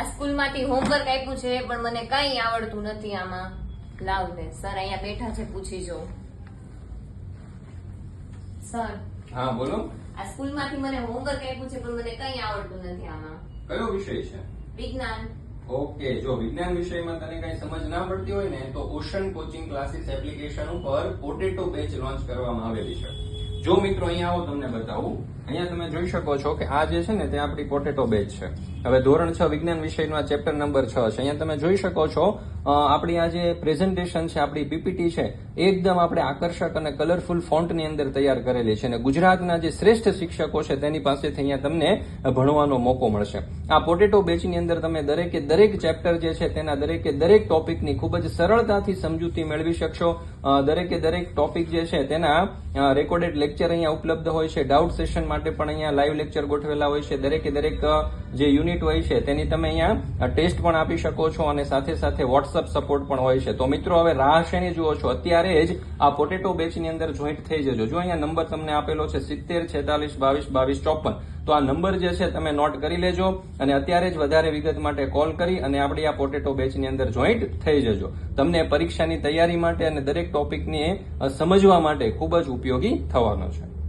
આ સ્કૂલમાંથી હોમવર્ક આપ્યું છે પણ મને કઈ આવડતું નથી આમાં. લાવ ને સર અહીંયા બેઠા છે પૂછી જો સર. હા બોલો. આ સ્કૂલમાંથી મને હોમવર્ક આપ્યું છે પણ મને કઈ આવડતું નથી આમાં. કયો વિષય છે? વિજ્ઞાન. ઓકે જો વિજ્ઞાન વિષયમાં તને કઈ સમજ ના પડતી હોય ને તો ઓશન કોચિંગ ક્લાસીસ એપ્લિકેશન ઉપર પોટેટો બેચ લોન્ચ કરવામાં આવેલી છે. જો મિત્રો અહીંયા આવો તમને બતાવું. અહીંયા તમે જોઈ શકો છો કે આ જે છે ને, તે આપણી પોટેટો બેચ છે. હવે ધોરણ છ વિજ્ઞાન વિષયનો ચેપ્ટર નંબર છ છે. અહીંયા તમે જોઈ શકો છો આપણી આ જે પ્રેઝન્ટેશન છે, આપણી પીપીટી છે એકદમ આપણે આકર્ષક અને કલરફુલ ફોન્ટની અંદર તૈયાર કરેલી છે. અને ગુજરાતના જે શ્રેષ્ઠ શિક્ષકો છે, તેની પાસેથી અહીંયા તમને ભણવાનો મોકો મળશે. આ પોટેટો બેચની અંદર તમે દરેકે દરેક ચેપ્ટર જે છે, તેના દરેકે દરેક ટોપિકની ખૂબ જ સરળતાથી સમજૂતી મેળવી શકશો. દરેકે દરેક ટોપિક જે છે, તેના રેકોર્ડેડ લેક્ચર અહીંયા ઉપલબ્ધ હોય છે. ડાઉટ સેશન માટે પણ અહીંયા લાઈવ લેક્ચર ગોઠવેલા હોય છે. દરેકે દરેક જે યુનિટ હોય છે, તેની તમે અહીંયા ટેસ્ટ પણ આપી શકો છો અને સાથે સાથે વોટ્સઅપ સપોર્ટ પણ હોય છે. તો મિત્રો, હવે રાહ શેની જુઓ છો? અત્યારે જ આ પોટેટો બેચની અંદર જોઈન્ટ થઈ જજો. જો અહીંયા નંબર તમને આપેલો છે સિત્તેર, છેતાલીસ, બાવીસ બાવીસ, ચોપન, તો આ નંબર જે છે તમે નોટ કરી લેજો અને અત્યારે જ વધારે વિગત માટે કોલ કરી અને આપણી આ પોટેટો બેચની અંદર જોઈન્ટ થઈ જજો. તમને પરીક્ષાની તૈયારી માટે અને દરેક ટોપિકને સમજવા માટે ખૂબ જ ઉપયોગી થવાનો છે.